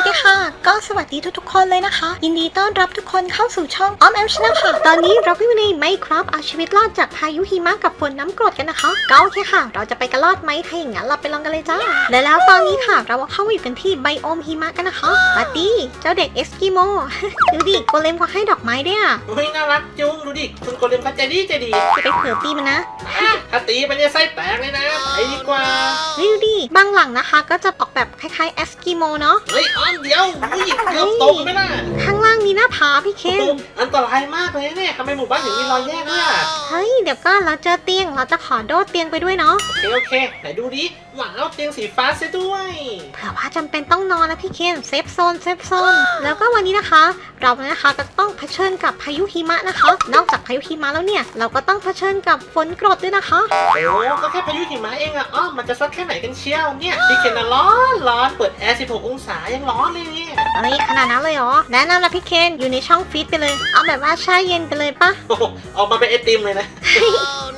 วัสดีค่ะ ก็สวัสดีทุกๆคนเลยนะคะ ยินดีต้อนรับทุกคนเข้าสู่ช่องออมแอมชนะค่ะ ตอนนี้เราก็อยู่ในไมครับเอาชีวิตรอดจากพายุหิมะกับฝนน้ำกรดกันนะคะ ก็โอเคค่ะ เราจะไปกันรอดไหมถ้าอย่างนั้นเราไปลองกันเลยจ้าและแล้วตอนนี้ค่ะ เราก็เข้ามาอยู่กันที่ไบโอมหิมะกันนะคะปาร์ตี้เจ้าเด็กเอสกิโมดูดิโกเลมเขาให้ดอกไม้ด้วยอะเฮ้ยน่ารักจุงดูดิคุณโกเลมเขาใจดีใจดีจะไปเผื่อตีมันนะถ้าตีมันจะไส้แตกเลยนะไปดีกว่าเฮ้ยดูดิบางหลังนะคะ ก็จะออกแบบคล้ายๆเอสกิโมเนาะเฮ้ยอ้อมเดี๋ยวอุ้ยเกือบตกไหมล่ะข้างล่างมีหน้าผาพี่เคนอันตรายมากเลยเนี่ยทำไมหมู่บ้านถึงมีรอยแยกด้วยอะเฮ้ยเดี๋ยวก็เราเจอเตียงเราจะขอโดดเตียงไปด้วยเนาะโอเคโอเคไหนดูดิว้าวเตียงสีฟ้าเสียด้วยเผื่อว่าจำเป็นต้องนอนนะพี่เคนเซฟโซนเซฟโซนแล้วก็วันนี้นะคะ เรานะคะก็ต้องเผชิญกับพายุหิมะนะคะ นอกจากพายุหิมะแล้วเนี่ย เราก็ต้องเผชิญกับฝนกรดด้วยนะคะโอ้ก็แค่พายุหิมะเองอะอ้อมมันจะซัดแค่ไหนกันเชียวเนี่ยพี่เคนน่ะร้อนร้อนเปิดแอร์16 องศายังร้อนเลยเนี่ยเฮ้ยขนาดนั้นเลยเหรอแนะนำนะพี่เคนอยู่ในช่องฟีดไปเลย เอาแบบว่าแช่เย็นไปเลยปะโอ้โหออกมาเป็นไอติมเลยนะ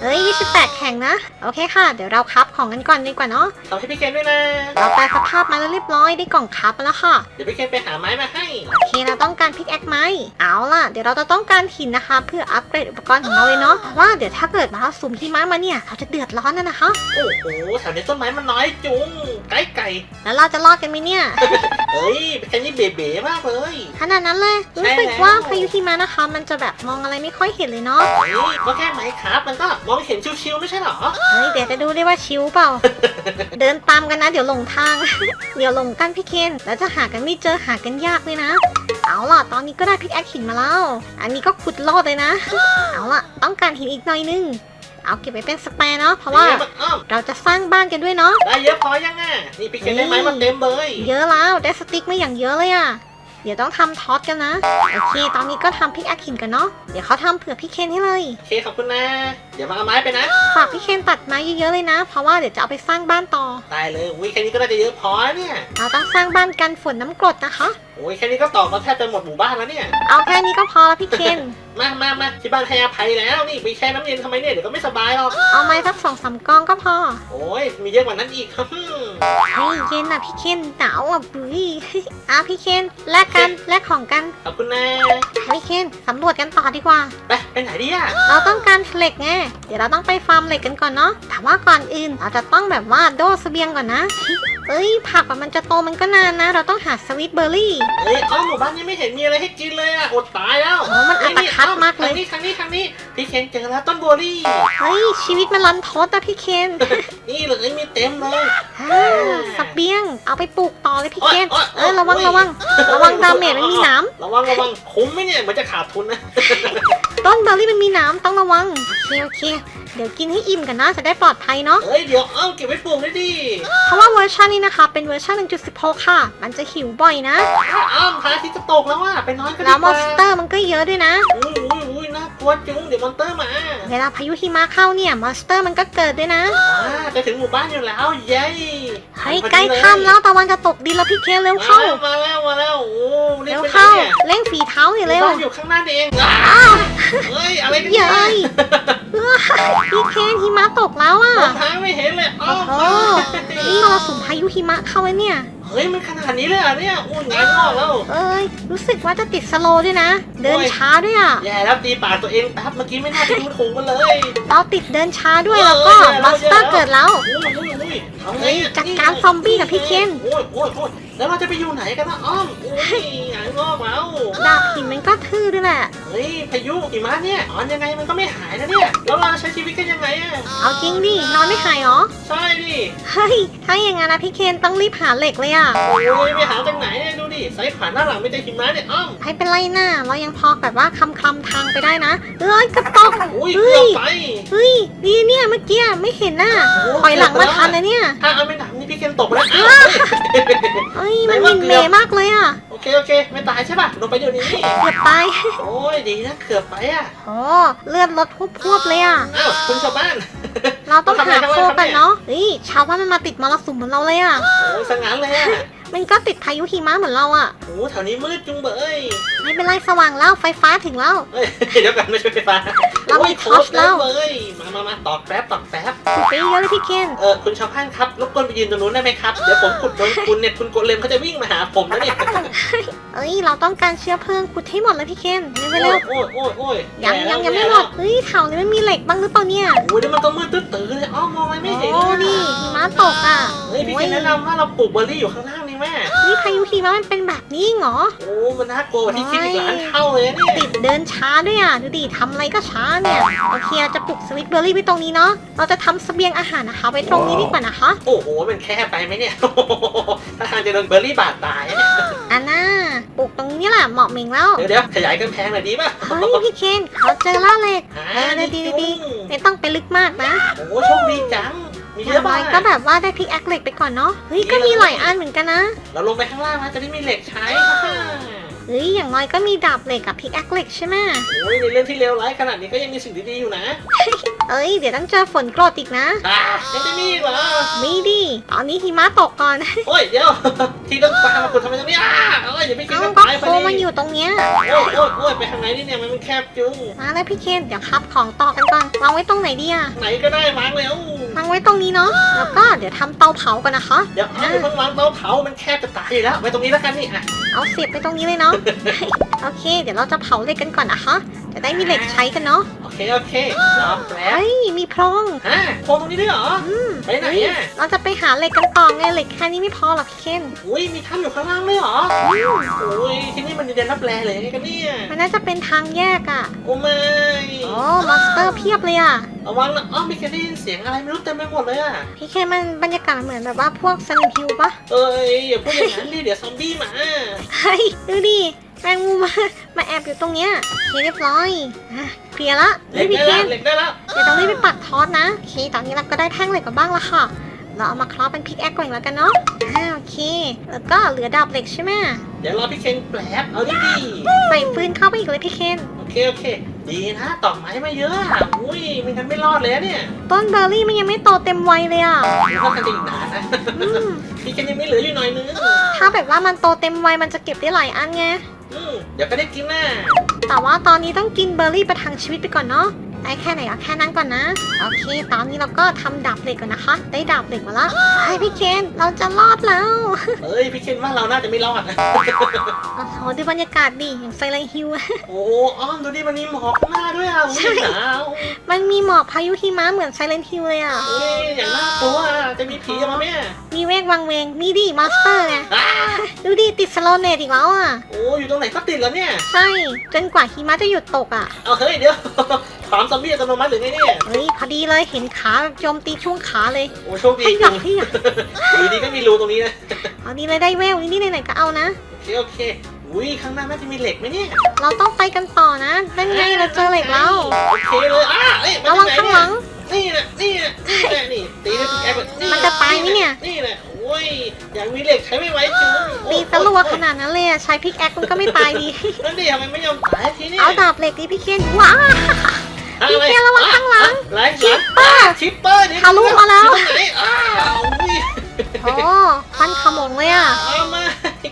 เฮ้ยไม่ใช่แตกแข็งนะ โอเคค่ะ เดี๋ยวเราคับของกันก่อนดีกว่าเนาะทำให้พี่เคนด้วยนะ เราแปลสภาพมาแล้วเรียบร้อยได้กล่องคับมาแล้วค่ะ เดี๋ยวพี่เคนไปหาไม้มาให้ โอเคเราต้องการพิกแอคไหมเอาล่ะ เดี๋ยวเราจะต้องการหินนะคะ เพื่ออัปเกรดอุปกรณ์ของเราเลยเนาะเพราะว่าเดี๋ยวถ้าเกิดมาเราสุ่มหิมะมาเนี่ยเราจะเดือดร้อนนะนะคะ โอ้โหแถวนี้ต้นไม้มันน้อยจุงไก่ไก่แล้วเราจะรอดกันไหมเนี่ย เฮ้ยแค่นี้เบ๋ๆมากเลย ขนาดนั้นเลยรู้สึกใช่แล้วว่าพายุหิมะนะคะ มันจะแบบมองอะไรไม่ค่อยเห็นเลยเนาะเฮ้ยก็แค่ไม้ครับ มันก็มองเห็นชิวๆไม่ใช่เหรอ เฮ้ยเดี๋ยวจะดูได้ว่าชิวเปล่า เดินตามกันนะ เดี๋ยวหลงทาง เดี๋ยวหลงกันพี่เคนแล้วจะหากันไม่เจอหากันยากเลยนะ เอาล่ะตอนนี้ก็ได้พิกแอคหินมาแล้ว อันนี้ก็ขุดลอดเลยนะ เอาล่ะ ต้องการหินอีกหน่อยนึง เอาเก็บไว้เป็นสแปร์เนาะเพราะว่านี่มันอ้อมเราจะสร้างบ้านกันด้วยเนาะได้เยอะพอยังอะนี่พี่เคนได้ไม้มาเต็มเลยเยอะแล้วได้สติ๊กมาอย่างเยอะเลยอะเดี๋ยวต้องทำท็อตกันนะ โอเค ตอนนี้ก็ทำพิกแอคหินกันเนาะ เดี๋ยวเขาทำเผื่อพี่เคนให้เลยโอเคขอบคุณนะ เดี๋ยวมาเอาไม้ไปนะ ฝากพี่เคนตัดไม้เยอะๆเลยนะ เพราะว่าเดี๋ยวจะเอาไปสร้างบ้านต่อ ได้เลยอุ้ยแค่นี้ก็น่าจะเยอะพอเนี่ย เราต้องสร้างบ้านกันฝนน้ำกรดนะคะโอ้ยแค่นี้ก็ตอกมาแทบจะหมดหมู่บ้านแล้วเนี่ย เอาแค่นี้ก็พอแล้วพี่เคน มามามาที่บ้านให้อภัยแล้วนี่ไปแช่น้ำเย็นทำไมเนี่ยเดี๋ยวก็ไม่สบายหรอก เอาไม้สักสองสามกองก็พอ โอ้ยมีเยอะกว่านั้นอีกฮึ่มเฮ้ยเย็นอะพี่เคนหนาวอะบุ้ยอะพี่เคนแลกกันแลกของกันขอบคุณนะพี่เคนสำรวจกันต่อดีกว่า ไปไปไหนดีอะเราต้องการเหล็กไง เดี๋ยวเราต้องไปฟาร์มเหล็กกันก่อนเนาะ แต่ว่าก่อนอื่นเราจะต้องแบบว่าโดเสเบียงก่อนนะ เอ้ยผักอะมันจะโตมันก็นานนะ เราต้องหาสวิตเบอร์รี่เอ้ยอ้อมหมู่บ้านนี้ไม่เห็นมีอะไรให้กินเลยอะอดตายแล้วโอ้มันอัตคัดมากเลย ทางนี้ทางนี้ทางนี้พี่เคนเจอแล้วต้นบัวลี่เฮ้ย ชีวิตมันรันทดอะพี่เคนนี่เลยมีเต็มเลยอ่าสเบียง เอาไปปลูกต่อเลยพี่เคนโอ๊ยเอโอ๊อยระวังโอ๊ยระวัง ระวังดาเมจมันมีหน้ระวังระวังคุ้มไหมเนี่ยเหมันจะขาดทุนนะำ ต้นเบอร์รี่มันมีหน้ำต้องระวังโอเคโอเค เดี๋ยวกินให้อิ่มกันนะจะได้ปลอดภัยเนาะเอ้ยเดี๋ยวอ้อมเก็บไว้ปลูกด้วยดิเพราะว่าเวอร์ชันนี้นะคะ เป็นเวอร์ชัน1.16 ค่ะ มันจะหิวบ่อยนะอ้อมพระอาทิตย์จะตกแล้วว่ะไปนอนกันดีแล้วกมอว่านสเตอร์มันก็เยอะด้วยนะ อุ้ยอุ้ยอุ้ยน่ากลัวจุงเดี๋ยวมอนเตอร์มาเวลาพายุหิมะเข้าเนี่ยมอนสเตอร์มันก็เกิดด้วยนะอ่า จะถึงหมู่บ้านอยู่แล้ว เย้เฮ้ยใกล้ค่ำแล้วตะวันจะตกดินแล้วพี่เคนเร็วมาเข้าแล้วมาแล้วมาแล้วโอ้รีบเร็วไปไหนเข้าเนี่ยเร่งฝีเท้าหน่อยหเร็มู่วบ้านอยู่ข้างหน้านี่เองอ้าวเฮ้ยอะไรกันเย้เนี่ยยเอ้ยพี่เคนหิมะตกแล้วอะมองทางไม่เห็นเลยอ้อมโอ้นี่มรสุมพายุหิมะเข้าแล้วเนี่ย เฮ้ยมันขนาดนี้เลยเหรอะเนี่ยอุ้ยงานงอกแล้ว เอ้ย รู้สึกว่าจะติดสโลว์ด้วยนะ เดินช้าด้วยอะ แย่แล้วตีปากตัวเองแป๊บเมื่อกี้ไม่น่าจะดูถูกมันเลยเราติดเดินช้าด้วยแล้วก็มอนสเตอร์เกิดแล้วอุ้ยอุ้ยอุ้ยเอาไงเฮ้ยอะจัดการซอมบี้กับพี่เคน โอ้ยโอ้ยโอ้ยแล้วเราจะไปอยู่ไหนกันนะอ้อมอุ้ย งานงอกแล้ว ดาบหินมันก็ทื่อด้วยแหละ เฮ้ยพายุหิมะเนี่ยอ่อนยังไงมันก็ไม่หายนะเนี่ย แล้วเราใช้ชีวิตกันยังไงอะเอาจริงดินอนไม่หายเหรอ ใช่ดิเฮ้ย ถ้าอย่างงั้นนะพี่เคนต้องรีบหาเหล็กเลยอะ โอ้ยไปหาจากไหนเนี่ยดูดิไซส์ผ่านหน้าหลังไม่ได้หิมะเนี่ยอ้อมไม่เป็นไรนะเรายังพอแบบว่าคำคลำทางไปได้นะเอ้ยกระตอกอุ้ยเฮ้เกือยบไป เฮ้ยดีเนี่ยเมื่อกี้ไม่เห็นน่ะถอยหลังมาทันนะเนี่ยถ้าเอาไม่ดับนี่พี่เคนตกแล้วอ้าวเอ้ยมันมินเมย์มากเลยอะ เคโอเค ไม่ตายใช่ป่ะลงไปเดี๋ยวนี้ เกือบตาย โอ้ยดีนะเกือบไปอะโอ้เลือดลดพวบๆเลยอะ อ้าวคุณชาวบ้าน เราต้องหาทำไมโคทำไมกันเนาะเฮ้ยชาวบ้านมันมาติดมรสุมเหมือนเราเลยอะโอ้ยสงันเลยอะ มันก็ติดพายุหิมะเหมือนเราอะโอ้แถวนี้มืดจุงเบยไม่เป็นไรสว่างแล้วไฟฟ้าถึงแล้วเอ้ยเดี๋ยวกันไม่ใช่ไฟฟ้าเรามีโอ้ยทอร์ชแล้วเว้ยมามามาตอกแป๊บตอกแป๊บขุดไปเยอะเลยพี่เคนเออคุณชาวบ้านครับรบกวนไปยืนตรงนู้นได้ไหมครับเดี๋ยวผมขุดโดนคุณเนี่ยคุณโกเลมเขาจะวิ่งมาหาผมนะเนี่ยเอ้ยเราต้องการเชื้อเพลิงขุดให้หมดเลยพี่เคนเร็วโอ้ยโอ้ยโอ้ยๆยังแย่ยังแล้วยังไม่แย่หมแล้วดเฮ้ยแถวนี้มันมีเหล็กบ้างหรือเปล่าเนี่ยโอ้ยเดี๋ยวมันก็มืดตื้อๆเลยอ้อมมองอะไรไม่เห็นโอ้เลยนี่หิมะตกอะเฮ้ยพี่เคนแนะนำว่าเราปลูกเบอร์รี่อยู่ข้างล่างนี่แม่ นี่พายุหิมะมันเป็นแบบนี้เหรอ โอ้ มันน่ากลัวกว่าที่คิดอีกล้านเท่าเลยนะเนี่ยติดเดินช้าด้วยอะ ดูดิทำอะไรก็ช้าเนี่ย โอเคเราจะปลูกสวิตเบอร์รี่ไว้ตรงนี้เนาะ เราจะทำเสบียงอาหารนะคะ ไว้ตรงนี้ดีกว่านะคะ โอ้โห มันแคบไปไหมเนี่ย ถ้าทางจะโดนเบอร์รี่บาดตายนะเนี่ยอันน่าปลูกตรงนี้แหละเหมาะเหม่งแล้ว เดี๋ยวเดี๋ยวขยายกำแพงหน่อยดีป่ะเฮ้ยพี่เคนเขาเจอล่าเหล็กอ่าเออดีดีดีจุ้งไม่ต้องไปลึกมากนะ โอ้โชคดีจัง มีอเยย่าอะงน้มาอกยก็แบบว่าได้พิกแอคเหล็กไปก่อนเนาะ เฮ้ย ก็มีหลายอันเหมือนกันนะ เราลงไปข้างล่างนะจะได้มีเหล็กใช้เฮ้ย อย่างน้อยก็มีดาบเหล็กกับพิกแอคเหล็กใช่ไหมโอ้ยในเรื่องที่เลวร้ายขนาดนี้ก็ยังมีสิ่งดีๆอยู่นะเอ้ย เดี๋ยวต้องเจอฝนโกรธอีกนะ อ่ายังจะมีอีกเหรอมีดิ ตอนนี้หิมะตกก่อน โอ้ยเดี๋ยว ที่ต้องปามาคุณทำไมตรงนี้อ่าเอ้ยอย่าไปกินเอ้ากันก็ตายโคพอดีมันอยู่ตรงเนี้ย โอ้ยโอ้ยโอ้ยไปทางไหนนี่เนี่ยมันแคบจุงมาแล้วพี่เคน เดี๋ยวครับของต่อกันก่อนวางไว้ตรงไหนดีอะ ไหนก็ได้วางแล้ว เนาะแล้วก็เดี๋ยวทำเตาเผากันนะคะ เดี๋ยวเอาไปเพิ่งวางเตาเผา มันแคบจะตายอยู่แล้ว ไว้ตรงนี้แล้วกันนี่อะเอาเสียบไปตรงนี้เลยเนาะ โอเค เดี๋ยวเราจะเผาเหล็กกันก่อนนะคะ จะได้มีเหล็กใช้กันเนาะโอ เคโอเครอแป๊บเฮ้ย มีโพรงฮะโพรงตรงนี้ด้วยเหรอ อืมไปไหนอะ เราจะไปหาเหล็กกันต่อไงเหล็กแค่นี้ไม่พอหรอกพี่เคนอุ้ยมีถ้ำอยู่ข้างล่างด้วยเหรอโอ้ยที่นี่มันดินแดนรับแลเลยไงกันเนี่ยมันน่าจะเป็นทางแยกอะโอ้ไม่โอ้มอนสเตอร์เพียบเลยอะระวังนะอ้อมมีแค่ได้ยินเสียงอะไรไม่รู้เต็มไปหมดเลยอะพี่เคนมันบรรยากาศเหมือนแบบว่าพวกซันฮิวปะเอ้ยอย่าพูดอย่างนั้นดิเดี๋ยวซอมบี้มาเฮ้ยดูดิ แมงมุมมามาแอบอยู่ตรงเนี้ยโอเคเรียบร้อยอะเคลียร์ละเหล็เฮ้ยกพี่ได้เคน แล้วเหล็กได้แล้วเดี๋ยวต้องรีบไปปักทอสนะโอเคตอนนี้เราก็ได้แท่งเหล็กมาบ้างแล้วค่ะ เราเอามาครอปเป็นพิกแอคก่อนแล้วกันเนาะอ่าโอเค แล้วก็เหลือดาบเหล็กใช่ไหมเดี๋ยวรอพี่เคนแปลบเอาดิดิใส่ฟืนเข้าไปอีกเลยพี่เคน โอเคโอเค ดีนะตอกไม้มาเยอะอะอุ้ยไม่งั้นไม่รอดเลยอะเนี่ยต้นเบอร์รี่มันยังไม่โตเต็มวัยเลยอะน่าจะอีกนานนะ อืมพี่เคนยังไม่เหลืออยู่หน่อยนึงถ้าแบบว่ามันโตเต็มวัยมันจะเก็บได้หลายอันไง อืมเดี๋ยวก็ได้กินน่แต่ว่าตอนนี้ต้องกินเบอร์รี่ประทังชีวิตไปก่อนเนาะ ได้แค่ไหนเอาแค่นั้นก่อนนะ โอเค ตอนนี้เราก็ทำดาบเหล็กก่อนนะคะ ได้ดาบเหล็กมาแล้วไอ้พี่เคนเราจะรอดแล้วเอ้ยพี่เคนว่าเราน่าจะไม่รอดนะโอ้โหดูบรรยากาศดิอย่างไซเลนฮิลโอ้อ้อมดูดิมันมีหมอกข้างหน้าด้วยอะใช่ไม่หนาวมันมีหมอกพายุหิมะเหมือนไซเลนฮิลเลยอะเอ้ยอย่างน่ากลัวอะจะมีผีออกมาไหมอะมีเวกวังเวงมีดิมาสเตอร์ไงอ้าดูดิติดสโลเนตอีกแล้วอะโอ้อยู่ตรงไหนก็ติดแล้วเนี่ย ใช่จนกว่าหิมะจะหยุดตกอะเอาเฮ้ยเดี๋ยว ถามซอมบี้อัตโนมัติหรือไงเนี่ย เฮ้ยพอดีเลยเห็นขาโจมตีช่วงขาเลย โอ้โชคดีให้จหยัริกงให้หยักอยู่ดีก็มีรูตรงนี้นะเอาดีเลยได้เวลนี่นี่ไหนๆก็เอานะ โอเค โอเคอุ้ยข้างหน้าน่าจะมีเหล็กไหมเนี่ย เราต้องไปกันต่อนะนั่นไงเราเจอเหล็กแล้ว โอเคเลยอะเอ้ยระวังข้างหลัง นี่นะนี่นะนี่นะนี่ตีด้วยแอปนี่มันจะตายไหมเนี่ย นี่นะโอ้ยอย่างมีเหล็กใช้ไม่ไหวจริงโอ้ตีตะลัวขนาดนั้นเลยอะใช้พิกแอคมันก็ไม่ตายดี นั่นดิทำไมไม่ยอมตายทีเนี่ยเอาดาบเหล็กดิพี่เคนว้า พี่เคนระวังข้างหลัง ไหลหลังเออชิปเปอร์นี่ทะลุมาแล้ว อยู่ตรงไหนอ้าวอุ้ย โอ้ควันขโมงเลยอะเอามา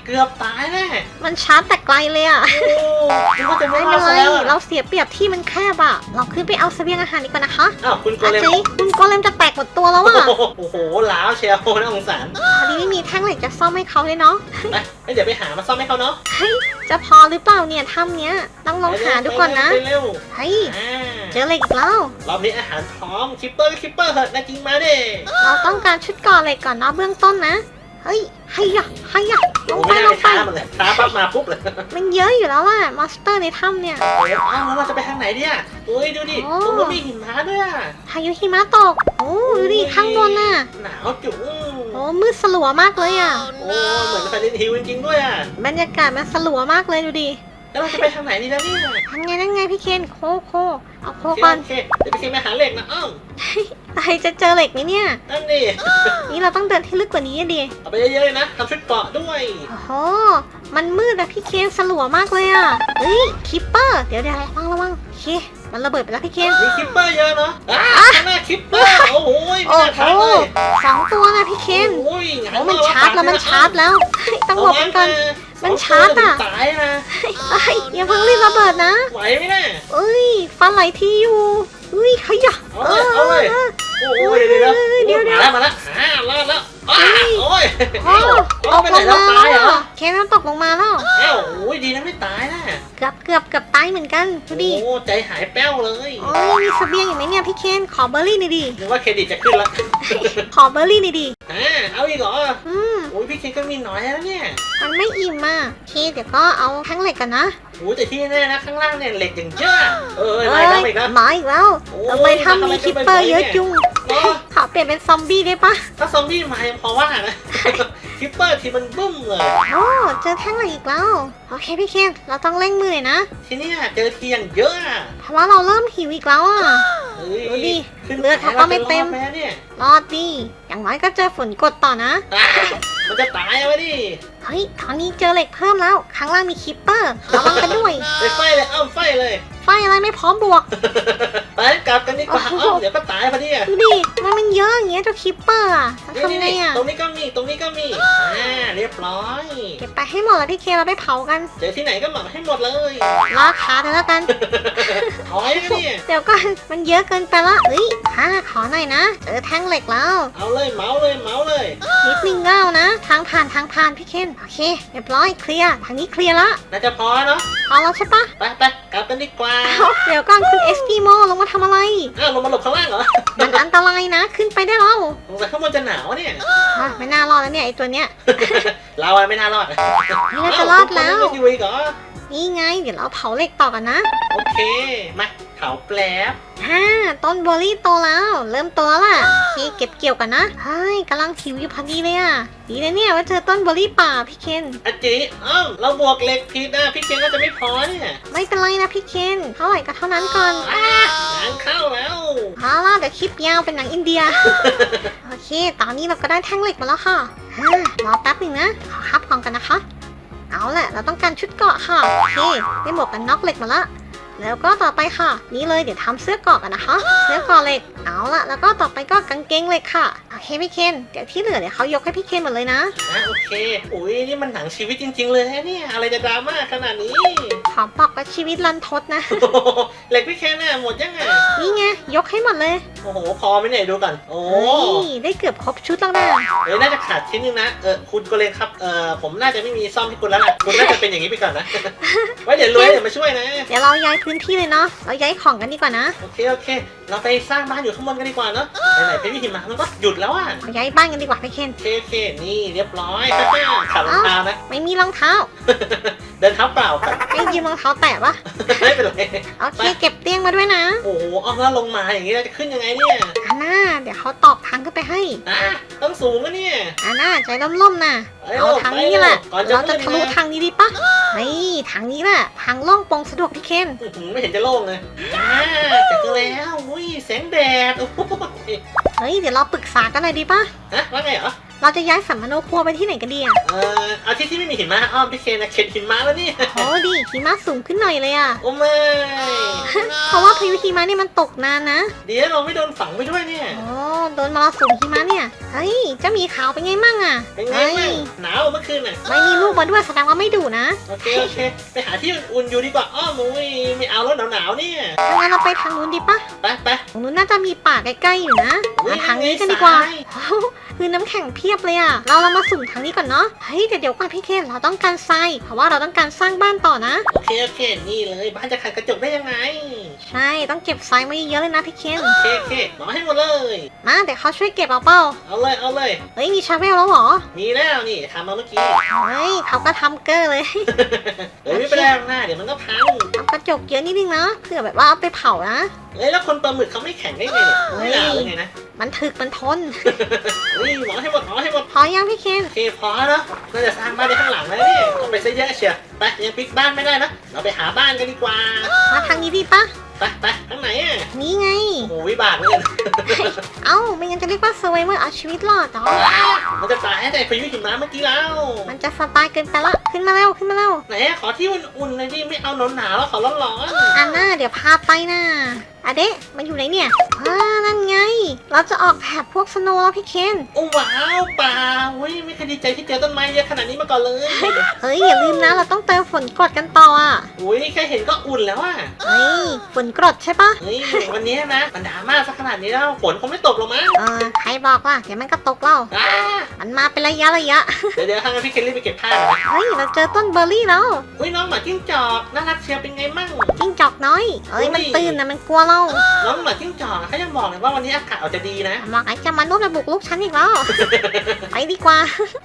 เกือบตายแน่มันชาร์จแต่ไกลเลยอะโอ้คิดว่าจะไม่ไม่รเป็อนดไรซะแล้วอะเราเสียเปรียบที่มันแคบอะเราขึ้นไปเอาเสบียงอาหารดีกว่านะคะอ้าวคุณโกอาเลมจีคุณโกเลมจะแตกหมดตัวแล้วอะโอ้โหล้าวเชียวน่าสงสารพอดีไม่มีแท่งเหล็กจะซ่อมให้เขาเลยเนาะ ไปเดี๋ยวไปหามาซ่อมให้เขาเนาะเฮ้ย จะพอหรือเปล่าเนี่ยถ้ำเนี้ย ต้องลองหาดูก่อนนะไปเร็วเฮ้ยอ่าเจอเหล็กอีกแล้ว รอบนี้อาหารพร้อมคิปเปอร์คิปเปอร์เหอะนาจริงมาเด้ เราต้องการชุดก่อเหล็กก่อนเนาะเบื้องต้นนะ เฮ้ยให้ยะให้ยะลโอ้งไปไม่น่าลไปงไปช้ามันเลยช้าปั๊บมาปุ๊บเลยมันเยอะอยู่แล้วอะมอนสเตอร์ในถ้ำเนี่ยโอ้ยอ้าวแล้วเราจะไปทางไหนเนี่ยโอ้ยดูดิโอ้ ตรงนู้นมีหิมะด้วยอะพายุหิมะตก โอ้ดูดิข้างบนน่ะ หนาวจุ๋งโอ้มืดสลัวมากเลยอะโอ้เหมือนไซเลนฮิวจริงๆด้วยอะบรรยากาศมันสลัวมากเลยดูดิ แล้วเราจะไปทางไหนดีแล้วเนี่ยทำไงนั่นไงพี่เคนโคโคเอาโคโอเคก่อนโอเคเดี๋ยวไปเค็มไปหาเหล็กนะอ้อมไอจะเจอเหล็กไหมเนี่ยนั่นดินี่เราต้องเดินให้ลึกกว่านี้อะดิเอาไปเยอะๆเลยนะทำชุดเกราะด้วยโอ้โหมันมืดอะพี่เคนสลัวมากเลยอะเฮ้ยคิปเปอร์เดี๋ยวเดี๋ยวระวังระวังโอเคมันระเบิดไปแล้วพี่เคนมีคิปเปอร์เยอะเนาะอ่าข้างหน้าคิปเปอร์โอ้โหไม่โอ้น่าโหทันเลยสองตัวนะพี่เคนโอ้ยโอ้มันชาร์จแล้วมันชาร์จแล้วเฮ้ยต้องหลบมันก่อน มันชาร์จอะตายนะเอ้ยอย่าเพิ่งรีบระเบิดนะไหวไหมเนี่ยเอ้ยฟันไหลทีอยู่เอ้ยขยะเอาเลยเอาเลยออโอ้ยเดี๋ยวเดี๋ยวเดี๋ยวเดี๋ยวมาแล้วมาแล้วอ่ารอดแล้ว อ้าโอ้ยโอ้ตเอากไปลไหนงแล้วมาตายเหรแล้วอเคนมันตกลงมาแล้ว เอ้าโอ้ยดีนะไม่ตายนะเกือบเกือบเกือบตายเหมือนกันดูดิ โอ้ใจหายแป้วเลยโอ้ยมีเสบียงอยู่ไหมเนี่ยพี่เคนขอเบอร์รี่หน่อยดินึกว่าเครดิตจะขึ้นแล้วขอเบอร์รี่หน่อยดิอ่าเอาอีกเหรออืมโอ้ยพี่เคนก็มีน้อยแล้วเนี่ยมันไม่อิ่มอะโอเคเดี๋ยวก็เอาแท่งเหล็กกันนะโอ้ยแต่ที่แน่นะข้างล่างเนี่ยเหล็กอย่างเยอะเอออะไรแล้วอีกแล้วมาอีกแล้วโอ้ทำไมทำมีคิปเปอร์เยอะจุงเนาะ ขอเปลี่ยนเป็นซอมบี้ได้ปะถ้าซอมบี้มายังพอว่านะคิปเปอร์ทีมันบึ้มเลยโอ้เจอแท่งเหล็กอีกแล้ว โอเคพี่เคนเราต้องเร่งมือหน่อยนะ ที่เนี่ยเจอทีอย่างเยอะอะเพราะว่าเราเริ่มหิวอีกแล้วอะเฮ้ยดูดิขึ้นเลือดเขาก็ไม่เต็มแพ้เนี่ยรอดดิอย่างน้อยก็เจอฝนกดต่อนะอะมันจะตายเอาไว้ดิ เฮ้ยตอนนี้เจอเหล็กเพิ่มแล้ว ข้างล่างมีคิปเปอร์ระวังกันด้วย ไปไฟเลยเอ้าไฟเลย ไฟอะไรไม่พร้อมบวก ไปกลับกันดีกว่าโอ้โห เอ้าเดี๋ยวก็ตายพอดีอะดูดิมันมันเยอะอย่างเงี้ยเจ้าคิปเปอร์อะจะนี่ทำไงนี่อะตรงนี้ก็มีตรงนี้ก็มีอ่าเรียบร้อย เก็บไปให้หมดแล้วพี่เคเราไปเผากันเจอที่ไหนก็หมักให้หมดเลยราคาเถอะแล้วกัน ถอยนะเนี่ยเดี๋ยวก่อนมันเยอะเกินไปละเฮ้ยฮ่าขอหน่อยนะเจอแท่งเหล็กแล้ว เอาเลยเมาส์เลยเมาส์เลยนิดนึงเก้านะ ทางผ่านทางผ่านพี่เคนโอเคเรียบร้อยเคลียร์ทางนี้เคลียร์ละน่าจะพอเนาะพอแล้วใช่ปะไปไปกลับกันดีกว่าเอ้าเดี๋ยวก่อนคุณเอสกิโมลงมาทำอะไรอ้าวลงมาหลบข้างล่างเหรอมันอันตรายนะขึ้นไปได้แล้วสงสัยข้างบนจะหนาวเนี่ยอะไม่น่ารอดแล้วเนี่ยไอตัวเนี้ยเราอะไม่น่ารอดนี่น่าจะรอดแล้วเาคุณยังอยู่อีกเหรอ นี่ไง เดี๋ยวเราเผาเหล็กต่อกันนะ โอเค มาเผาแปลบฮ่าต้นเบอร์รี่โตแล้ว เริ่มโตแล้วล่ะโอเคเก็บเกี่ยวกันนะเฮ้ยกำลังหิวอยู่พอดีเลยอะดีนะเนี่ยว่าเจอต้นเบอร์รี่ป่าพี่เคนอาจิอ้าวเราบวกเหล็กผิดนะพี่เคนก็จะไม่พอเนี่ยไม่เป็นไรนะพี่เคนเท่าไหร่ก็เท่านั้นก่อนอ่างานเข้าแล้วเอาล่ะเดี๋ยวคลิปยาวเป็นหนังอินเดีย โอเค ตอนนี้เราก็ได้แท่งเหล็กมาแล้วค่ะฮ่ารอแป๊บหนึ่งนะขอคับกล่องกันนะคะ เอาแหละ เราต้องการชุดเกราะค่ะ โอเค ได้หมวกกันน็อกเหล็กมาละ แล้วก็ต่อไปค่ะ นี่เลยเดี๋ยวทำเสื้อเกราะกันนะคะ เสื้อเกราะเหล็ก เอาละแล้วก็ต่อไปก็กางเกงเหล็กค่ะ โอเคพี่เคน เดี๋ยวที่เหลือเดี๋ยวเขายกให้พี่เคนหมดเลยนะ โอเค อุ้ยนี่มันหนังชีวิตจริง ๆ เลยฮะเนี่ย อะไรจะดราม่าขนาดนี้ ขอบอกว่าชีวิตรันทดนะ โอ้โหเหล็กพี่เคนน่ะหมดยังไง นี่ไง ยกให้หมดเลยโอ้โห พอไหมเนี่ยดูก่อน โอ้เฮ้ยได้เกือบครบชุดแล้วนะเอ้ยน่าจะขาดชิ้นนึงนะ เออคุณก็เลยครับ เออผมน่าจะไม่มีซ่อมที่คุณแล้วล่ะ คุณน่าจะเป็นอย่างนี้ไปก่อนนะ ไว้เดี๋ยวรวยเดี๋ยวมาช่วยนะ เดี๋ยวเราย้ายพื้นที่เลยเนาะเราย้ายของกันดีกว่านะ โอเค โอเค เราไปสร้างบ้านอยู่ข้างบนกันดีกว่าเนาะไหนๆเป็นวิธีมามันก็หยุดแล้วอะเราย้ายบ้านกันดีกว่าพี่เคนโอเคโอเคนี่เรียบร้อยฮ่าฮ่าขับรองเท้านะ ไม่มีรองเท้า เดินเท้าเปล่าครับให้ยืมรองเท้าแตะปะไม่เป็นไรโอเคเก็บเตียงมาด้วยนะ โอ้โหเอาแล้วลงมาอย่างนี้เราจะขึ้นยังไงเนี่ยอาน่าเดี๋ยวเขาตอกทางขึ้นไปให้ อะต้องสูงนะเนี่ยอาน่าใจล่มๆนะไปเร็วเอาทาง นี้แหละไปเร็วก่อนจะเราจะทะลุมืดนะทางนี้ดีปะเฮ้ยทางนี้แหละทางโล่งโปร่งสะดวกพี่เคนอื้อหือไม่เห็นจะโล่งเลยอ่าเจอแล้วอุ้ยแสงแดดโอ้โหเฮ้ยเดี๋ยวเราปรึกษากันหน่อยดีปะฮะว่าไงเหรอ เราจะย้ายสัมมโนครัวไปที่ไหนกันดีอะเออเอาที่ที่ไม่มีหิมะอ้อมพี่เคนนะเข็นหิมะแล้วนี่โอ้ดีหิมะสูงขึ้นหน่อยเลยอะโอ้ไม่เพราะว่าพายุหิมะนี่มันตกนานนะ เดี๋ยวเราไม่โดนฝังไปด้วยเนี่ยโอ้โดนมรสุมหิมะเนี่ย เฮ้ยเจ้าหมีขาวเป็นไงมั่งอะเป็นไงเฮ้บ้างยหนาวเมื่อคืนน่ะไม่มีลูกมาด้วยแสดงว่าไม่ดุนะ โอเคโอเค ไปหาที่อุ่นๆอยู่ดีกว่า อ้อมอุ้ยไม่เอาแล้วหนาวๆเนี่ยงั้นเราไปทางนู้นดีปะ ไปไปตรงนู้นน่าจะมีป่าใกล้ๆอยู่นะอุ๊ยมาทางนี้กันดีกว่า คือน้ำแข็งเพียบเลยอะเราเรามาสุ่มทางนี้ก่อนเนาะเฮ้ยเดี๋ยวเดี๋ยวก่อนพี่เคนเราต้องการทรายเพราะว่าเราต้องการสร้างบ้านต่อนะ โอเคโอเคนี่เลย บ้านจะขัดกระจกได้ยังไงใช่ต้องเก็บทรายมาเยอะๆเลยนะพี่เคนโอเคโอเคมาให้หมดเลย มาเดี๋ยวเขาช่วยเก็บเอาเปล่าเอาเลยเอาเลย เฮ้ยมีชาเวลแล้วเหรอ มีแล้วนี่ทำมาเมื่อกี้เฮ้ยเขาก็ทำเกอร์เลยเฮ้ยไม่เป็นไรหรอกนะเดี๋ยวมันก็พังเอากระจกเยอะนิดนึงนะเผื่อแบบว่าเอาไปเผานะเอ้ยแล้วคนปลาหมึกเขาไม่แข็งได้ไงเนี่ยไม่หนาวเลยไงนะมันถึกมันทนเฮ้ยหมอให้หมดหมอให้หมดพอยังพี่เคนโอเคพอแล้วน่าจะสร้างบ้านได้ข้างหลังแล้วเนี่ยต้องไปซะเยอะเชียว ไปยังพลิกบ้านไม่ได้นะ เราไปหาบ้านกันดีกว่า มาทางนี้ดีปะไปไปทางไหนอะนี่ไง โอ้โหวิบากเลยเอ้าไม่งั้นจะเรียกว่าเซอร์ไวเวอร์เอาชีวิตรอดเหรอมันจะตายให้แต่พายุหิมะเมื่อกี้แล้ว มันจะสไตล์เกินไปละ ขึ้นมาเร็วขึ้นมาเร็วไหนอะขอที่อุ่นๆหน่อยดิไม่เอาหนาวๆแล้วขอร้อนอันน่าเดี๋ยวพาไปนะอะเดะมันอยู่ไหนเนี่ยอ่านั่นไง เราจะออกแถบพวกสโนว์พี่เคนๆโอ้ว้าวป่าเฮ้ยไม่เคยดีใจที่เจอต้นไม้เยอะขนาดนี้มาก่อนเลย เฮ้ยอย่าลืมนะเราต้องเติมฝนกรดกันต่ออะอุ้ยแค่เห็นก็อุ่นแล้วอะเฮ้ยฝนกรดใช่ปะเฮ้ยวันนี้นะมันดราม่าสักขนาดนี้แล้วฝนคงไม่ตกหรอกมั้งเออใครบอกว่าเดี๋ยวมันก็ตกเราอ่ามันมาเป็นระยะระยะเดี๋ยวเดี๋ยวทางนั้นพี่เคนรีบไปเก็บผ้าหน่อยนะเฮ้ยเราเจอต้นเบอร์รี่แล้ว อุ้ยน้องหมาจิ้งจอกน่ารักเชียวเป็นไงมั่ง น้อยเอ้ยมันตื่นนะมันกลัวเราน้องหมาจิ้งจอกอะเขายังบอกเลยว่าวันนี้อากาศอาจจะดีนะบอกไอ้จะมานุ่มมาบุกลูกฉันอีกแล้วไปดีกว่า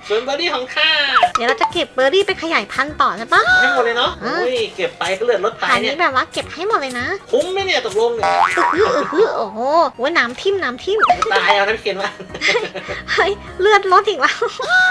ส่วนเบอร์รี่ของข้าเดี๋ยวเราจะเก็บเบอร์รี่ไปขยายพันธุ์ต่อใช่ปะเอาให้หมดเลยเนาะอะอุ้ยเก็บไปก็เลือดลดไปอันเนี่นี้ยแบบว่าเก็บให้หมดเลยนะ คุ้มไหมเนี่ยตกลงเนี่ยอือหืออือหือโอ้โหโอ้ยน้ำทิ่มน้ำทิ่มตายเอานะพี่เคนว่าเฮ้ยเลือดลดอีกแล้ว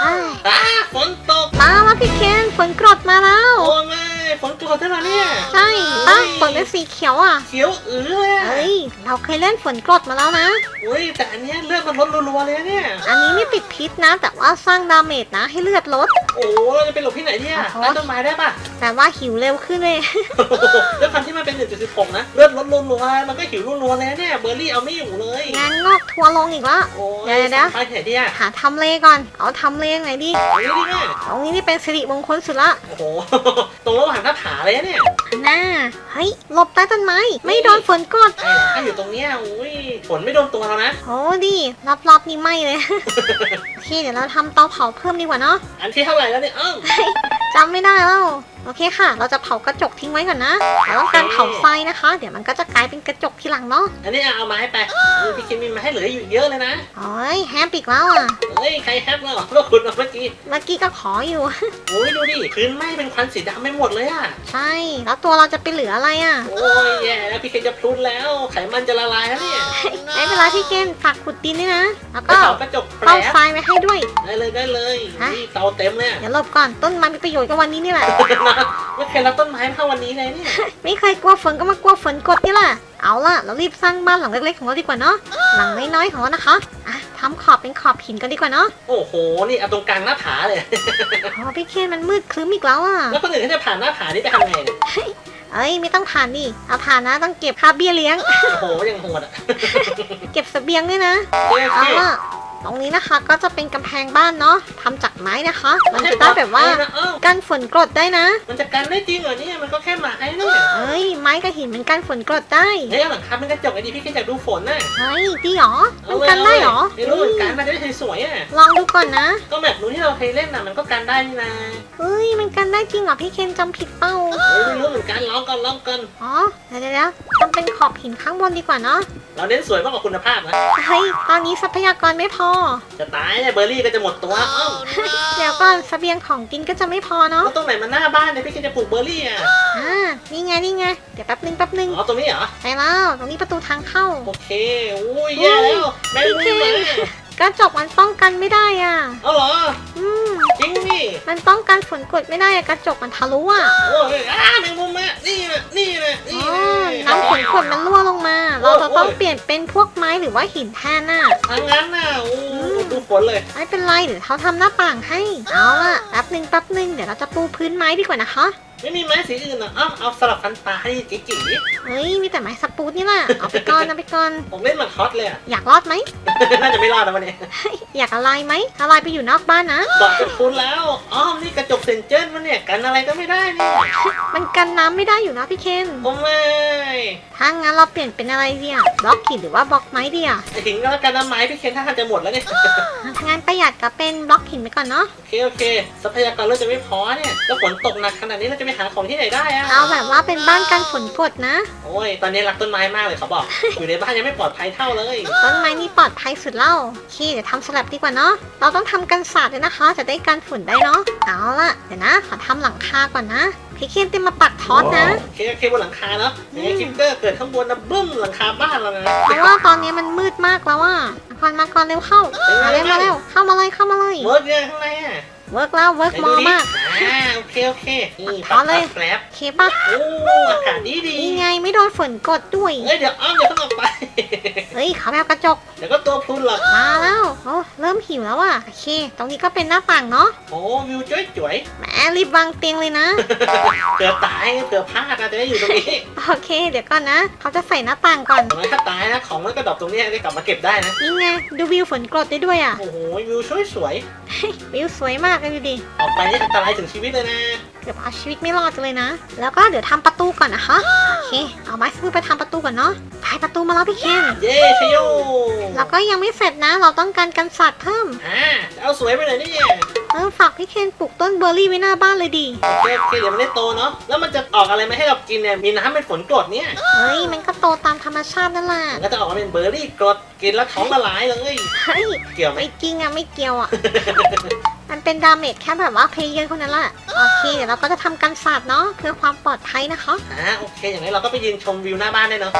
เฮ้ยอ้าฝนตกมาแล้วพี่เคนฝนกรดมาแล้วโอ้ไม่ฝนตกได้แล้วเนี่ยใช่ปะฝนเป็นสีเขียวอะเขียวอื้อเลยอะเฮ้ยเราเคยเล่นฝนกรดมาแล้วนะ อุ้ยแต่อันเนี้ยเลือดมันลดรัวๆเลยนะเนี่ย อันนี้ไม่ติดพิษนะ แต่ว่าสร้างดาเมจนะให้เลือดลด โอ้เราจะไปหลบที่ไหนเนี่ยโอ้โหใต้ต้นไม้ได้ปะแต่ว่าหิวเร็วขึ้นเลย ด้วยความที่มันเป็น 1.16 นะ เลือดลดรัวๆมันก็หิวรัวๆเลยเนี่ยเบอร์รี่เอาไม่อยู่เลย งานงอกทัวร์ลงอีกแล้วโอ้เดี๋ยวๆไปไหนเนี่ยหาทำเลก่อน เอาทำเลไหนดีอันนี้ดิแม่ตรงนี้นี่เป็นสิริมงคลสุดละโอ้โห ตรงระหว่างหน้าผาเลยนะเนี่ยน่าเฮ้ยหลบใต้ต้นไม้ ไม่โดนฝนกดไอ้ถ้าอยู่ตรงเนี้ยอุ้ยฝนไม่โดนตัวเรานะ โอ้ดีรอบๆนี่ไม่เลย โอเคเดี๋ยวเราทำเตาเผาเพิ่มดีกว่าเนาะ อันที่เท่าไหร่แล้วเนี่ยเอ้าจำไม่ได้แล้วโอเคค่ะ เราจะเผากระจกทิ้งไว้ก่อนนะเราต้องการเผาไฟนะคะ เดี๋ยวมันก็จะกลายเป็นกระจกทีหลังเนาะอันนี้เอาไม้ไปเออพี่คิมมีมาให้เหลืออยู่เยอะเลยนะโอ้ยแฮมปีกแล้วอะเฮ้ยใครแฮปเราพวกคุณเอาเมื่อกี้เมื่อกี้ก็ขออยู่ โอ้ยดูดิพื้นไหม้เป็นควันสีดำไม่หมดเลยอะใช่ แล้วตัวเราจะไปเหลืออะไรอะ โอ้ยแย่แล้วพี่เคนจะพลุนแล้วไขมันจะละลายแล้วเนี่ยไม่เป็นไรพี่เกณฑ์ฝากขุดดินด้วยนะ แล้วไปก็เผากระจกแปรเป้าไฟไว้ให้ด้วย ได้เลยได้เลยฮะ นี่เตาเต็มเลยอะอย่าหลบก่อนต้นไม้มีประโยชน์กับวันนี้นี่แหละ ไม่เคยรับต้นไม้เท่าวันนี้เลยเนี่ยไม่เคยกลัวฝนก็มากลัวฝนกดนี่แหละเอาล่ะ เรารีบสร้างบ้านหลังเล็กๆของเราดีกว่าเนาะหลังน้อยๆของเรานะคะ อะ ทำขอบเป็นขอบหินกันดีกว่าเนาะโอ้โห นี่เอาตรงกลางหน้าผาเลย อ๋อพี่เคนมันมืดครึ้มอีกแล้วอะ แล้วคนอื่นเขาจะผ่านหน้าผานี่ไปทำไงเนี่ยเอ้ยไม่ต้องผ่านดิเอาผ่านนะต้องเก็บค่าเบี้ยเลี้ยง โอ้โห ยังโหดอะเก็บเสบียงด้วยนะโอเคโอเอาเคล่ะตรงนี้นะคะก็จะเป็นกำแพงบ้านเนาะทำจากไม้นะคะ มันจะได้แบบว่าเอนะเอ้ากันฝนกรดได้นะ มันจะกันได้จริงเหรอเนี่ยมันก็แค่ไม้เนี่ยเอ้ยไม้กับหินมันกันฝนกรดได้เฮ้ยเอาหลังคาเป็นกระจกไอ้ดิพี่แค่อยากดูฝนน่ะเฮ้ยดีเหรอเอามันเลยกันได้เหรอไม่รู้เหมือนกันมันจะได้สวยๆอะลองดูก่อนนะ ก็แบบนู้นที่เราเคยเล่นน่ะมันก็กันได้นี่นะเฮ้ยมันกันได้จริงเหรอพี่เคนจำผิดเป้าเฮ้ยไม่รู้เหมือนกันลองกันลองกันอ๋อเดี๋ยวเดี๋ยวเดี๋ยวทำเป็นขอบหินข้างบนดีกว่าเนาะเราเน้นสวยมากกว่าคุณภาพนะเฮ้ยตอนนี้ทรัพยากรไม่พอ จะตายเนี่ยเบอร์รี่ก็จะหมดตัวเอ้าเดี๋ยวก่อนเสบียงของกินก็จะไม่พอเนาะแล้วตรงไหนมันหน้าบ้านเนี่ยพี่แค่จะปลูกเบอร์รี่อะอ่านี่ไงนี่ไงเดี๋ยวแป๊บนึงแป๊บนึงอ๋อตรงนี้เหรอไปแล้วตรงนี้ประตูทางเข้าโอเคอุ้ยแย่แล้วแมงพี่มุมเคนมากระจกมันป้องกันไม่ได้อะเอาเหรออืมจริงนี่ มันป้องกันฝนกรดไม่ได้อะกระจกมันทะลุอะโอ้ยอ้าแมงมุมมานี่นะนี่นะนี่อ๋อนะน้ำฝนกรดมันรั่วลงมา เราจะต้องเปลี่ยนเป็นพวกไม้หรือว่าหินแทนน่ะทางนั้นน่ะโอ้ดูฝนเลยไม่เป็นไรเดี๋ยวเขาทำหน้าต่างให้ เอาล่ะแป๊บหนึ่งแป๊บหนึ่งเดี๋ยวเราจะปูพื้นไม้ดีกว่านะคะ ไม่มีไม้สีอื่นเหรอเอ้าเอาสลับฟันปลาให้จิ๋จีเฮ้ย มีแต่ไม้สปูตนี่แหละเอาไปก่อนเอาไปก่อน ผมเล่นมันฮอตเลยอะ อยากรอดไหม น่าจะไม่รอดนะวันนี้อยากอะไรไหมอะไรไปอยู่นอกบ้านนะ บอกจะคุ้นแล้วอ๋อนี่กระจกเซนเจิ้นมันเนี่ยกันอะไรก็ไม่ได้นี่มันกันน้ำไม่ได้อยู่นะพี่เคนโอ้ไม่ถ้างั้นเราเปลี่ยนเป็นอะไรดีอะบล็อกหินหรือว่าบล็อกไม้ดีอะถึงก็แล้วกันนะไม้พี่เคนถ้าทางจะหมดแล้วเนี่ยงั้นประหยัดกับเป็นบล็อกหินไปก่อนเนาะ โอเคโอเคทรัพยากรเราจะไม่พอเนี่ย แล้วฝนตกหนักขนาดนี้เราจะไปหาของที่ไหนได้อะเอาแบบว่าเป็นบ้านกันฝนกดนะ โอ้ย ตอนนี้รักต้นไม้มากเลยเขาบอก อยู่ในบ้านยังไม่ปลอดภัยเท่าเลย ต้นไม้นี่ปลอดภัยสุดเล่าโอเคเดี๋ยวทำสลับดีกว่าเนาะ เราต้องทำกันศาสตร์ด้วยนะคะ จะได้กันฝุ่นได้เนาะ เอาล่ะ เดี๋ยวนะ ขอทำหลังคาก่อนนะ พี่เคนเต็มมาปักทอสนะ โอเคโอเคบนหลังคาเนาะไอ้คิปเกอร์เกิดข้างบนนะบึ้มหลังคาบ้านเรานะเพราะว่าตอนนี้มันมืดมากแล้วอะมาก่อนมาก่อนเร็วเข้ามาเร็วมาเร็วเข้ามาเลยเข้ามาเลยเวิร์กเนี่ยข้างในอะ เวิร์กแล้วเวิร์กไหนมดูอดิมาก อ่าโอเคโโอเคนี่เอาเลยแกร็บโอเคปะโอ้อากาศดีดีนี่ไงไม่โดนฝนกดด้วย เฮ้ยเดี๋ยวอ้อมเดี๋ยวต้องออกไป เฮ้ยเขาแบบกระจก เดี๋ยวก็ตัวพรุนหรอกมาแล้วโอ้เริ่มหิวแล้วอะ โอเค ตรงนี้ก็เป็นหน้าต่างเนาะโอ้วิวจ้อยจ๋วยแหมรีบวางเตียงเลยนะเผื่อตายเผื่อพลาดนะจะได้อยู่ตรงนี้โอเค เดี๋ยวก่อนนะ เขาจะใส่หน้าต่างก่อน ตรงนั้นถ้าตายนะของมันก็ดรอปตรงนี้ได้กลับมาเก็บได้นะ นี่ไงดูวิวฝนกรดได้ด้วยอะ โอ้โหวิวสวยสวยวิวสวยมากเลยดูดิๆออกไปนี่อันตรายถึงชีวิตเลยนะเกือบเอาชีวิตไม่รอดเลยนะ แล้วก็เดี๋ยวทำประตูก่อนนะคะโอเคเอาไม้ซื้อไปทำประตูก่อนเนาะถ่ายประตูมาแล้วพี่เคนเย้ชโยแล้วก็ยังไม่เสร็จนะ เราต้องการกันสัตว์เพิ่มอ่าเอาสวยไปเลยนี่เออฝากพี่เคนปลูกต้นเบอร์รี่ไว้หน้าบ้านเลยดีโอเคโอเคเดี๋ยวมันได้โตเนาะแล้วมันจะออกอะไรมาให้เรากินเนี่ยมีน้ำเป็นฝนกรดเนี่ยเฮ้ยมันก็โตตามธรรมชาตินั่นแหละมันก็จะออกมาเป็นเบอร์รี่กรดกินแล้วท้องละลายเลยเฮ้ยเกี่ยวไหมไม่จริงอะไม่เกี่ยวอะ มันเป็นดาเมจแค่แบบว่าเพลเยอร์คนนั้นแหละโอเคเดี๋ยวเราก็จะทำกันสัตว์เนาะเพื่อความปลอดภัยนะคะ อ่าโอเค อย่างนี้เราก็ไปยืนชมวิวหน้าบ้านได้เนาะ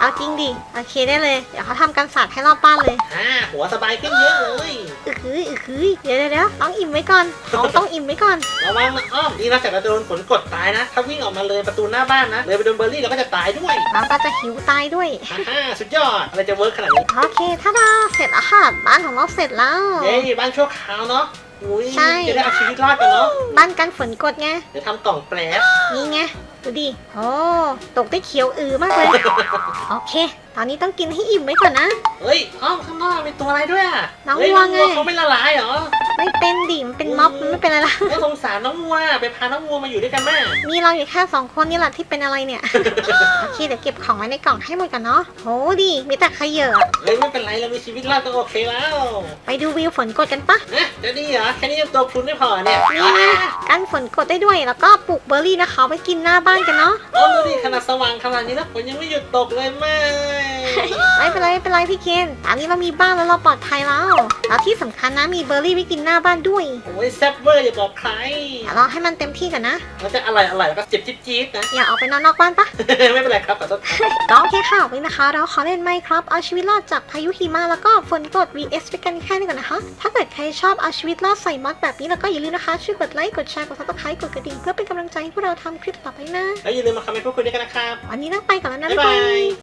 เอาจริงดิโอเคได้เลยเดี๋ยวเขาทำกันสัตว์ให้รอบบ้านเลยอ่าหัวสบายขึ้นเยอะเลยอึกคืออึกคือเดี๋ยวเดี๋ยวเดี๋ยวต้องอิ่มไว้ก่อนท้องต้องอิ่มไว้ก่อน ระวังนะอ้อมนี่นอกจากเราจะโดนฝนกดตายนะ ถ้าวิ่งออกมาเลยประตูหน้าบ้านนะเลยไปโดนเบอร์รี่เราก็จะตายด้วยเราก็จะหิวตายด้วยอ่าสุดยอดอะไรจะเวิร์กขนาดนี้โอเคถ้าดาเสร็จแล้วค่ะบ้านของเราเสร็จแล้วเย้บ้านชั่วคราวเนาะอุ้ยใช่ จะได้เอาชีวิตรอดกันเนาะ บ้านกันฝนกดไง เดี๋ยวทำกล่องแปรบนี่ไง ดูดิ โอ้ ตกได้เขียวอือมากเลย โอเค ตอนนี้ต้องกินให้อิ่มไว้ก่อนนะ เฮ้ยอ้อมข้างนอกมีตัวอะไรด้วยอะน้องเฮ้ยวัวไง เขาไม่ละลายเหรอไม่เป็นดิมันเป็นม็อบมันไม่เป็นอะไรละน่าสงสารน้องวัวไปพาน้องวัวมาอยู่ด้วยกันแม่มีเราอยู่แค่สองคนนี่แหละที่เป็นอะไรเนี่ยโอเคเดี๋ยวเก็บของไว้ในกล่องให้หมดกันเนาะโหดิมีแต่ขยะเฮ้ยไม่เป็นไรเรามีชีวิตรอดก็โอเคแล้วไปดูวิวฝนกดกันปะนะจะดีเหรอแค่นี้ตัวพรุนไม่พอเนี่ยนี่ไงกันฝนกดได้ด้วยแล้วก็ปลูกเบอร์รี่นะคะไว้กินหน้าบ้านกันเนาะโอ้ดูดิขนาดสว่างขนาดนี้แล้วฝนยังไม่หยุดตกเลยแม่ไม่เป็นไรไม่เป็นไรพี่เคนตอนนี้เรามีบ้านแล้วเราปลอดภัยแล้วแล้วที่สำคัญนะมีเบอร์รี่ไว้กินหน้าบ้านด้วยโอ้ยแซ่บเวอร์อย่าบอกใครเดี๋ยวรอให้มันเต็มที่กันนะ มันจะอร่อยอร่อยแล้วก็เจ็บจี๊ดจี๊ดนะ อย่าออกไปนอนนอกบ้านปะ ไม่เป็นไรครับขอโทษครับ ก็โอเคค่ะวันนี้นะคะ เราขอเล่นไมค์ครับเอาชีวิตรอดจากพายุหิมะแล้วก็ฝนกรด vs ไปกันแค่นี้ก่อนนะคะ ถ้าเกิดใครชอบเอาชีวิตรอดใส่มัดแบบนี้แล้วก็อย่าลืมนะคะช่วยกดไลค์กดแชร์กดซับสไครต์กดกระดิ่งเพื่อเป็นกำลังใจให้พวกเราทำคลิปต่อไปนะ แล้วอย่าลืมมาคอมเมนต์พูดคุยด้วยกันนะครับวันนี้ต้องไปก่อนแล้วนะบ๊ายบ๊ายบาบายย